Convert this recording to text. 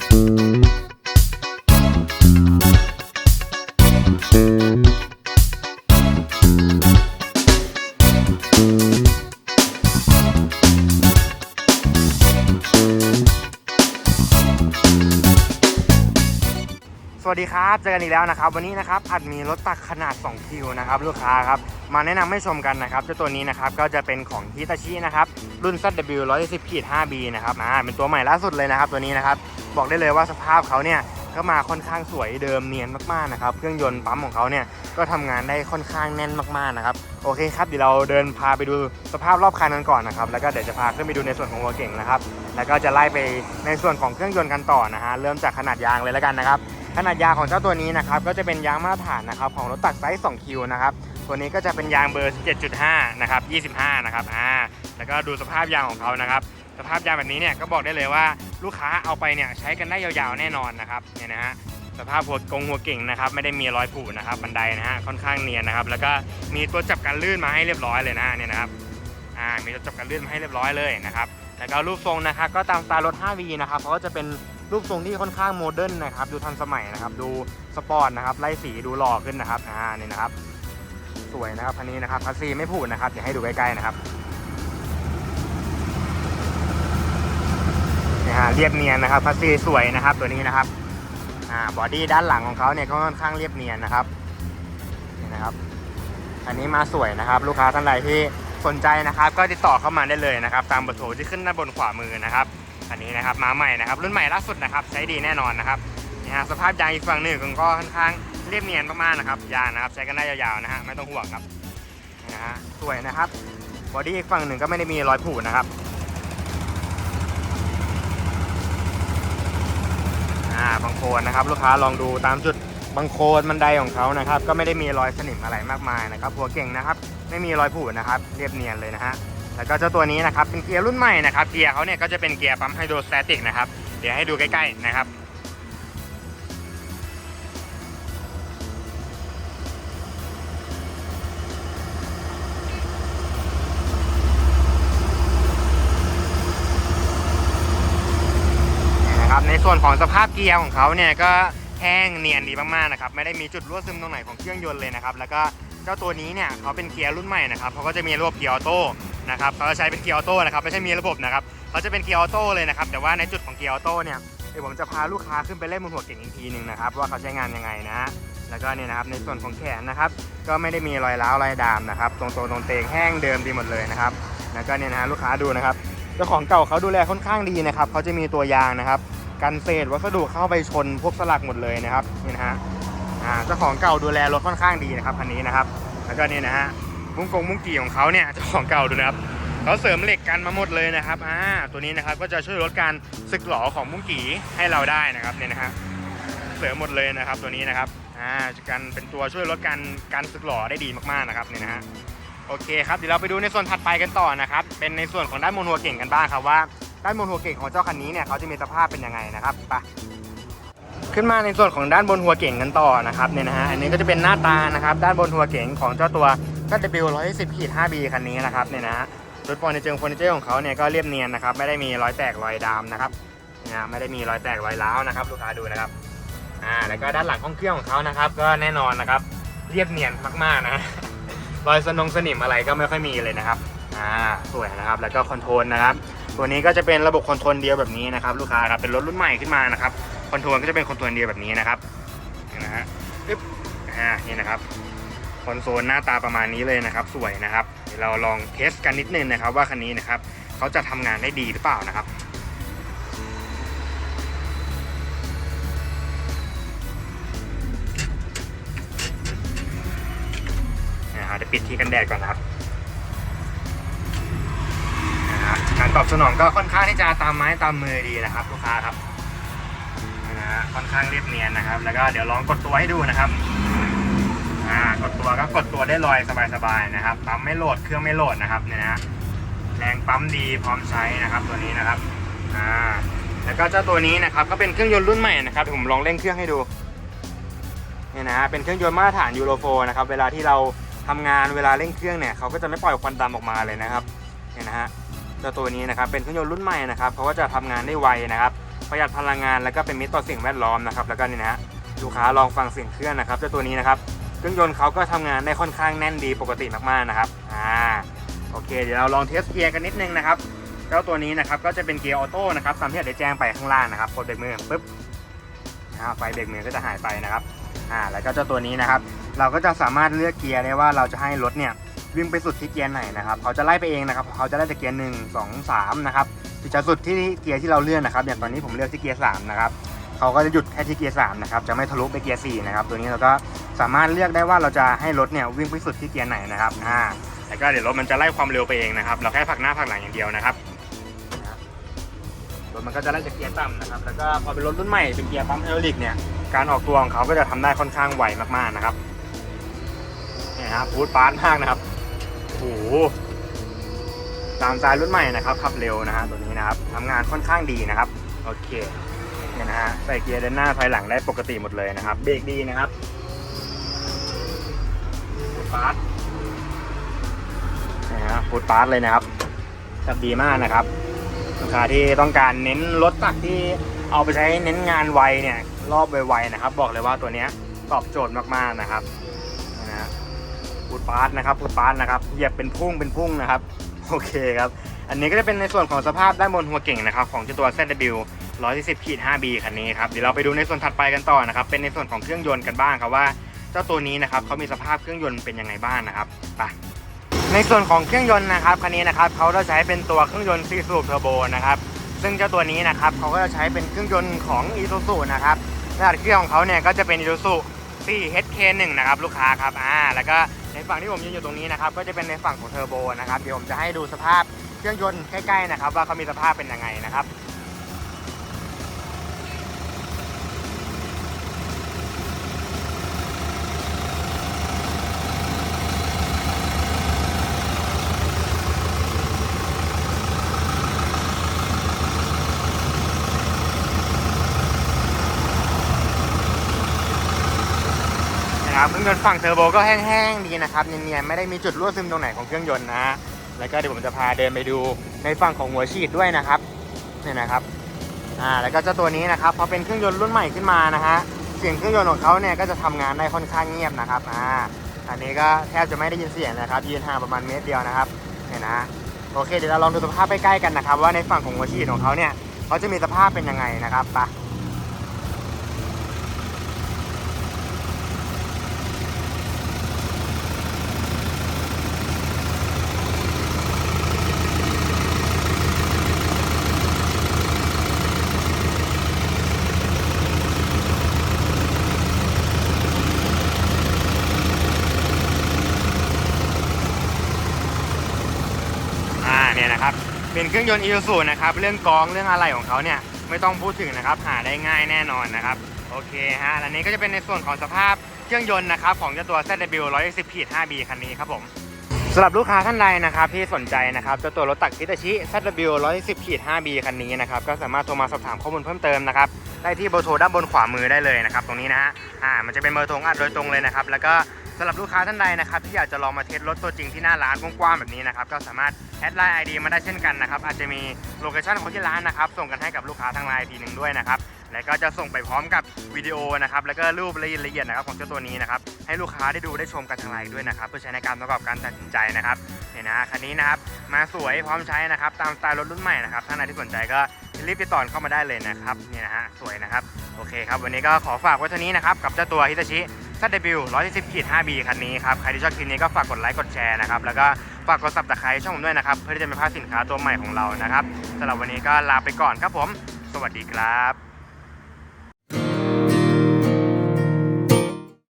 สวัสดีครับเจอกันอีกแล้วนะครับ วันนี้นะครับอัดมีรถตักขนาด 2 คิวนะครับลูกค้าครับมาแนะนำให้ชมกันนะครับเจ้าตัวนี้นะครับก็จะเป็นของฮิตาชินะครับรุ่น ZW 110ขีด 5B นะครับอ่าเป็นตัวใหม่ล่าสุดเลยนะครับตัวนี้นะครับ บอกได้เลยว่าสภาพเขาเนี่ยก็มาค่อนข้างสวยเดิมเนียนมากๆนะครับ เครื่องยนต์ปั๊มของเขาเนี่ยก็ทำงานได้ค่อนข้างแน่นมากๆนะครับ โอเคครับเดี๋ยวเราเดินพาไปดูสภาพรอบคันกันก่อนนะครับ แล้วก็เดี๋ยวจะพาขึ้นไปดูในส่วนของหัวเก่งนะครับ แล้วก็จะไล่ไปในส่วนของเครื่องยนต์กันต่อนะฮะ เริ่มจากขนาดยางเลยแล้วกันนะครับ ขนาดยางของเจ้าตัวนี้นะครับก็จะเป็นยางมาตรฐานนะครับของรถตักไซส์2คิวนะครับ ตัวนี้ก็จะเป็นยางเบอร์7.5 นะครับ 25 นะครับ อ่า แล้วก็ดูสภาพยางของเขานะครับ สภาพยางแบบนี้เนี่ยก็บอกได้เลยว่า ลูกค้าเอาไปเนี่ยใช้กันได้ยาวๆแน่นอนนะครับเนี่ยนะฮะสภาพหัวกงหัวเก่งนะครับไม่ได้มีรอยผุนะครับบันไดนะฮะค่อนข้างเนียนนะครับ แล้วก็มีตัวจับกันลื่นมาให้เรียบร้อยเลยนะเนี่ยนะครับอ่ามีตัวจับกันลื่นมาให้เรียบร้อยเลยนะครับแล้วก็รูปทรงนะครับก็ตามสไตล์รถ 5V นะครับเพราะว่าจะเป็นรูปทรงที่ค่อนข้างโมเดิร์นนะครับดูทันสมัยนะครับดูสปอร์ตนะครับไล่สีดูหล่อขึ้นนะครับอ่านี่นะครับ สวยนะครับคันนี้นะครับคัสซีไม่ผุนะครับเดี๋ยวให้ดูใกล้ๆนะครับนี่ฮะ เรียบเนียนนะครับคัสซีสวยนะครับตัวนี้นะครับอ่าบอดี้ด้านหลังของเขาเนี่ยก็ค่อนข้างเรียบเนียนนะครับนี่นะครับ อันนี้มาสวยนะครับ ลูกค้าท่านใดที่สนใจนะครับ ก็ติดต่อเข้ามาได้เลยนะครับ ตามเบอร์โทรที่ขึ้นด้านบนขวามือนะครับ อันนี้นะครับมาใหม่นะครับ รุ่นใหม่ล่าสุดนะครับ ใช้ดีแน่นอนนะครับนี่ฮะสภาพยางอีกฝั่งหนึ่งก็ค่อนข้างเรียบเนียนมากๆนะครับยางนะครับ ใช้กันได้ยาวๆนะฮะไม่ต้องห่วงครับนี่นะฮะสวยนะครับบอดี้อีกฝั่งหนึ่งก็ไม่ได้มีรอยผุนะครับอ่าบาง โคนนะครับ ลูกค้าลองดูตามจุดบางโคนบันไดของเขานะครับ ก็ไม่ได้มีรอยสนิมอะไรมากมายนะครับหัวเก่งนะครับ ไม่มีรอยผุนะครับ เรียบเนียนเลยนะฮะแล้วก็เจ้าตัวนี้นะครับเป็นเกียร์รุ่นใหม่นะครับเกียร์เขาเนี่ยก็จะเป็นเกียร์ปั๊มไฮโดรสแตติกนะครับเดี๋ยวให้ดูใกล้ๆนะครับ ส่วนของสภาพเกียร์ของเขาเนี่ยก็แห้งเนียนดีมากๆนะครับไม่ได้มีจุดรั่วซึมตรงไหนของเครื่องยนต์เลยนะครับแล้วก็เจ้าตัวนี้เนี่ยเขาเป็นเกียร์รุ่นใหม่นะครับเขาก็จะมีระบบเกียร์ออโต้นะครับเขาจะใช้เป็นเกียร์ออโต้นะครับไม่ใช่มีระบบนะครับเขาจะเป็นเกียร์ออโต้เลยนะครับแต่ว่าในจุดของเกียร์ออโต้เนี่ยเดี๋ยวผมจะพาลูกค้าขึ้นไปเล่นบนหัวเก่งอีกทีหนึ่งนะครับว่าเขาใช้งานยังไงนะแล้วก็เนี่ยนะครับในส่วนของแขนนะครับก็ไม่ได้มีรอยร้าวรอยดามนะครับตรงตัวตรงเตงแห้งเดิมดีหมดเลยนะครับแล้วก็เนี่ยนะลูกค้าดูนะครับเจ้าของเก่าเขาดูแลค่อนข้างดีนะครับเขาจะมีตัวยางนะครับ กันเศษวัสดุเข้าไปชนพวกสลักหมดเลยนะครับนี่นะฮะเจ้าของเก่าดูแลรถค่อนข้างดีนะครับคันนี้นะครับ แล้วก็นี่นะฮะมุ้งกงมุ้งกี่ของเขาเนี่ยเจ้าของเก่าดูนะครับเขาเสริมเหล็กกันมาหมดเลยนะครับอ่าตัวนี้นะครับก็จะช่วยลดการสึกหรอของมุ้งกี่ให้เราได้นะครับเนี่ยนะฮะเสริมหมดเลยนะครับตัวนี้นะครับอ่าจะกันเป็นตัวช่วยลดการการสึกหรอได้ดีมากๆนะครับเนี่ยนะฮะโอเคครับเดี๋ยวเราไปดูในส่วนถัดไปกันต่อนะครับเป็นในส่วนของด้านบนหัวเก่งกันบ้างครับว่า ด้านบนหัวเก่งของเจ้าคันนี้เนี่ยเขาจะมีสภาพเป็นยังไงนะครับไปขึ้นมาในส่วนของด้านบนหัวเก่งกันต่อนะครับเนี่ยนะฮะอันนี้ก็จะเป็นหน้าตานะครับด้านบนหัวเก่งของเจ้าตัวก็ W 110ขีด 5B คันนี้นะครับเนี่ยนะฮะรถฟอร์นิเจอร์เฟอร์นิเจอร์ของเขาเนี่ยก็เรียบเนียนนะครับไม่ได้มีรอยแตกรอยดำนะครับเนี่ยไม่ได้มีรอยแตกรอยร้าวนะครับลูกค้าดูนะครับอ่าแล้วก็ด้านหลังห้องเครื่องของเขานะครับ ก็แน่นอนนะครับเรียบเนียนมากๆนะรอยสนงสนิมอะไรก็ไม่ค่อยมีเลยนะครับอ่าสวยนะครับแล้วก็คอนโทรลนะครับ ตัวนี้ก็จะเป็นระบบคอนโทรลเดียวแบบนี้นะครับลูกค้าครับเป็นรถรุ่นใหม่ขึ้นมานะครับคอนโทรลก็จะเป็นคอนโทรลเดียวแบบนี้นะครับนะฮะปึ๊บอ่านี่นะครับคอนโซลหน้าตาประมาณนี้เลยนะครับ สวยนะครับเดี๋ยวเราลองเทสกันนิดนึงนะครับ ว่าคันนี้นะครับเขาจะทำงานได้ดีหรือเปล่านะครับนะครับเดี๋ยวปิดที่กันแดดก่อนนะครับ การตอบสนองก็ค่อนข้างที่จะตามไม้ตามมือดีนะครับ ลูกค้าครับนะฮะค่อนข้างเรียบเนียนนะครับ แล้วก็เดี๋ยวลองกดตัวให้ดูนะครับอ่ากดตัวก็กดตัวได้ลอยสบายๆนะครับปั๊มไม่โหลดเครื่องไม่โหลดนะครับเนี่ยนะฮะแรงปั๊มดีพร้อมใช้นะครับตัวนี้นะครับอ่าแล้วก็เจ้าตัวนี้นะครับก็เป็นเครื่องยนต์รุ่นใหม่นะครับผมลองเร่งเครื่องให้ดูเนี่ยนะฮะเป็นเครื่องยนต์มาตรฐานยูโรโฟนะครับเวลาที่เราทำงานเวลาเร่งเครื่องเนี่ยเขาก็จะไม่ปล่อยควันดำออกมาเลยนะครับเนี่ยนะฮะ เจ้าตัวนี้นะครับเป็นเครื่องยนต์รุ่นใหม่นะครับเขาก็จะทำงานได้ไวนะครับประหยัดพลังงานแล้วก็เป็นมิตรต่อสิ่งแวดล้อมนะครับแล้วก็นี่นะฮะลูกค้าลองฟังเสียงเครื่องนะครับเจ้าตัวนี้นะครับเครื่องยนต์เขาก็ทำงานได้ค่อนข้างแน่นดีปกติมากๆนะครับอ่าโอเค เดี๋ยวเราลองเทสเกียร์กันนิดนึงนะครับเจ้าตัวนี้นะครับก็จะเป็นเกียร์ออโต้นะครับตามที่ได้แจ้งไปข้างล่างนะครับกดเบรกมือปุ๊บอ่าไฟเบรกมือก็จะหายไปนะครับอ่าแล้วก็เจ้าตัวนี้นะครับ เราก็จะสามารถเลือกเกียร์ได้ว่าเราจะให้รถเนี่ย วิ่งไปสุดที่เกียร์ไหนนะครับเขาจะไล่ไปเองนะครับเขาจะไล่จากเกียร์หนึ่งสองสามนะครับจะสุดที่เกียร์ที่เราเลื่อกนะครับอย่างตอนนี้ผมเลือกที่เกียร์สามนะครับเขาก็จะหยุดแค่ที่เกียร์สามนะครับจะไม่ทะลุไปเกียร์สี่นะครับตัวนี้เราก็สามารถเลือกได้ว่าเราจะให้รถเนี่ยวิ่งไปสุดที่เกียร์ไหนนะครับอ่าแล้วก็เดี๋ยวรถมันจะไล่ความเร็วไปเองนะครับเราแค่ผักหน้าผักหลังอย่างเดียวนะครับรถมันก็จะไล่จากเกียร์ต่ำนะครับแล้วก็พอเป็นรถรุ่นใหม่เป็นเกียร์ปั๊มไฮดรอลิกเนี่ยการออกตัวของเขาก็จะทำได้ค่อนข้างไวมากๆนะครับเนี่ยครับพูดปาร์ตมากนะครับ หตามสไตล์รุ่นใหม่นะครับขับเร็วนะฮะตัวนี้นะครับทำงานค่อนข้างดีนะครับโอเคเนี่ยนะฮะใส่เกียร์เดินหน้าถอยหลังได้ปกติหมดเลยนะครับ เบรกดีนะครับพูปาร์ตนะฮะพูดปาร์ตเลยนะครับขับดีมากนะครับลูกค้าที่ต้องการเน้นรถตักที่เอาไปใช้เน้นงานไวเนี่ยรอบไวๆนะครับ บอกเลยว่าตัวเนี้ยตอบโจทย์มากๆนะครับ พูดปาร์ตนะครับพูดปาร์ตนะครับเหยียบเป็นพุ่งเป็นพุ่งนะครับโอเคครับ อันนี้ก็จะเป็นในส่วนของสภาพด้านบนหัวเก่งนะครับของเจ้าตัว ZW 140ขีด 5B คันนี้ครับเดี๋ยวเราไปดูในส่วนถัดไปกันต่อนะครับเป็นในส่วนของเครื่องยนต์กันบ้างครับว่าเจ้าตัวนี้นะครับเขามีสภาพเครื่องยนต์เป็นยังไงบ้างนะครับไปในส่วนของเครื่องยนต์นะครับคันนี้นะครับเขาจะใช้เป็นตัวเครื่องยนต์4สูบเทอร์โบนะครับซึ่งเจ้าตัวนี้นะครับเขาก็จะใช้เป็นเครื่องยนต์ของ Isuzu นะครับขนาดเครื่องของเขาเนี่ยก็จะเป็น Isuzu 4HK1 นะครับลูกค้าครับอ่าแล้วก็ ในฝั่งที่ผมยืนอยู่ตรงนี้นะครับก็จะเป็นในฝั่งของเทอร์โบนะครับเดี๋ยวผมจะให้ดูสภาพเครื่องยนต์ใกล้ๆนะครับว่าเขามีสภาพเป็นยังไงนะครับ นะครับเครื่องยนต์ฝั่งเทอร์โบก็แห้งๆดีนะครับเนียนๆไม่ได้มีจุดรั่วซึมตรงไหนของเครื่องยนต์นะ แล้วก็เดี๋ยวผมจะพาเดินไปดูในฝั่งของหัวฉีดด้วยนะครับเนี่ยนะครับอ่าแล้วก็เจ้าตัวนี้นะครับพอเป็นเครื่องยนต์รุ่นใหม่ขึ้นมานะฮะเสียงเครื่องยนต์ของเขาเนี่ยก็จะทำงานได้ค่อนข้างเงียบนะครับอ่าอันนี้ก็แทบจะไม่ได้ยินเสียงนะครับยืนห่างประมาณเมตรเดียวนะครับเนี่ยนะฮะโอเคเดี๋ยวเราลองดูสภาพใกล้ๆกันนะครับ ว่าในฝั่งของหัวฉีดของเขาเนี่ยเขาจะมีสภาพเป็นยังไงนะครับไป อ่าเนี่ยนะครับเป็นเครื่องยนต์ Isuzu นะครับเรื่องกองเรื่องอะไรของเขาเนี่ยไม่ต้องพูดถึงนะครับหาได้ง่ายแน่นอนนะครับโอเคฮะอันนี้ก็จะเป็นในส่วนของสภาพเครื่องยนต์นะครับของเจ้าตัว ZW 110ขีด 5B คันนี้ครับผมสำหรับลูกค้าท่านใดนะครับที่สนใจนะครับเจ้าตัวรถตักฮิตาชิ ZW 110ขีด 5B คันนี้นะครับก็สามารถโทรมาสอบถามข้อมูลเพิ่มเติมนะครับได้ที่เบอร์โทรด้านบนขวามือได้เลยนะครับตรงนี้นะฮะอ่ามันจะเป็นเบอร์โทรอัดโดยตรงเลยนะครับแล้วก็ สำหรับลูกค้าท่านใดนะครับที่อยากจะลองมาเทสรถตัวจริงที่หน้าร้านกว้างๆแบบนี้นะครับก็สามารถแอดไลน์ไอดีมาได้เช่นกันนะครับอาจจะมีโลเคชั่นของที่ร้านนะครับส่งกันให้กับลูกค้าทางไลน์ทีหนึ่งด้วยนะครับแล้วก็จะส่งไปพร้อมกับวิดีโอนะครับแล้วก็รูปรายละเอียดนะครับของเจ้าตัวนี้นะครับให้ลูกค้าได้ดูได้ชมกันทางไลน์ด้วยนะครับเพื่อใช้ในการประกอบการตัดสินใจนะครับเนี่ยนะคันนี้นะครับมาสวยพร้อมใช้นะครับตามสไตล์รถรุ่นใหม่นะครับท่านใดที่สนใจก็รีบติดต่อเข้ามาได้เลยนะครับเนี่ยนะฮะสวยนะครับโอเคครับวันนี้ก็ขอฝากไว้เท่านี้นะครับกับเจ้าตัวฮิตาชิ ZW 110ขีด 5B คันนี้ครับ ใครที่ชอบคลิปนี้ก็ฝากกดไลค์กดแชร์นะครับ แล้วก็ฝากกดซับสไครต์ช่องผมด้วยนะครับ เพื่อที่จะไม่พลาดสินค้าตัวใหม่ของเรานะครับสำหรับวันนี้ก็ลาไปก่อนครับผม สวัสดีครับ